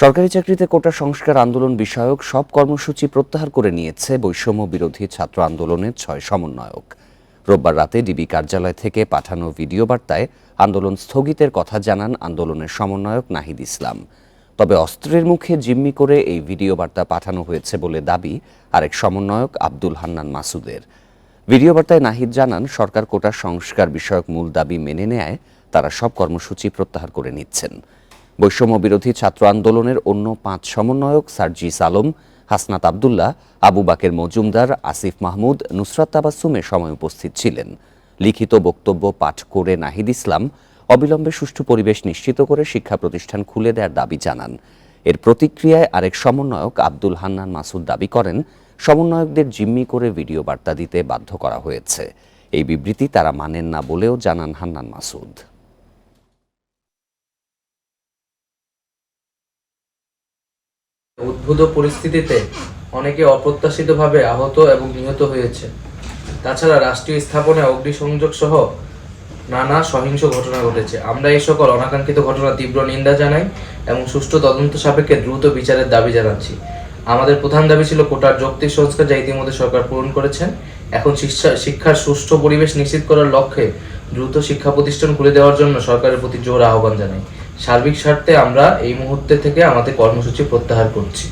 সরকারি চাকরিতে কোটা সংস্কার আন্দোলন বিষয়ক সব কর্মসূচি প্রত্যাহার করে নিয়েছে বৈষম্য বিরোধী ছাত্র আন্দোলনের ছয় সমন্বয়ক। রোববার রাতে ডিবি কার্যালয় থেকে পাঠানো ভিডিও বার্তায় আন্দোলন স্থগিতের কথা জানান আন্দোলনের সমন্বয়ক নাহিদ ইসলাম। তবে অস্ত্রের মুখে জিম্মি করে এই ভিডিও বার্তা পাঠানো হয়েছে বলে দাবি আরেক সমন্বয়ক আব্দুল হান্নান মাসুদের। ভিডিও বার্তায় নাহিদ জানান, সরকার কোটা সংস্কার বিষয়ক মূল দাবি মেনে নেয়, তারা সব কর্মসূচি প্রত্যাহার করে নিচ্ছেন। বৈষম্য বিরোধী ছাত্র আন্দোলনের অন্য পাঁচ সমন্বয়ক সার্জিস আলম, হাসনাত আবদুল্লাহ, আবু বাকের মজুমদার, আসিফ মাহমুদ, নুসরাত তাবাসুমে সময় উপস্থিত ছিলেন। লিখিত বক্তব্য পাঠ করে নাহিদ ইসলাম অবিলম্বে সুষ্ঠু পরিবেশ নিশ্চিত করে শিক্ষা প্রতিষ্ঠান খুলে দেওয়ার দাবি জানান। এর প্রতিক্রিয়ায় আরেক সমন্বয়ক আব্দুল হান্নান মাসুদ দাবি করেন, সমন্বয়কদের জিম্মি করে ভিডিও বার্তা দিতে বাধ্য করা হয়েছে। এই বিবৃতি তারা মানেন না বলেও জানান হান্নান মাসুদ। উদ্ভূত পরিস্থিতিতে অনেকে অপ্রত্যাশিতভাবে আহত এবং নিহত হয়েছে। তাছাড়া রাষ্ট্রীয় স্থাপনে অগ্নিসংযোগ সহ নানা সহিংস ঘটনা ঘটেছে। আমরা এই সকল অনাকাঙ্ক্ষিত ঘটনা তীব্র নিন্দা জানাই এবং সুষ্ঠু তদন্ত সাপেক্ষে দ্রুত বিচারের দাবি জানাচ্ছি। আমাদের প্রধান দাবি ছিল কোটার যৌক্তিক সংস্কার যা ইতিমধ্যে সরকার পূরণ করেছেন। এখন শিক্ষা শিক্ষার সুষ্ঠু পরিবেশ নিশ্চিত করার লক্ষ্যে দ্রুত শিক্ষা প্রতিষ্ঠান খুলে দেওয়ার জন্য সরকারের প্রতি জোর আহ্বান জানাই। সার্বিক স্বার্থে আমরা এই মুহূর্তে থেকে আমাদের কর্মসূচি প্রত্যাহার করছি।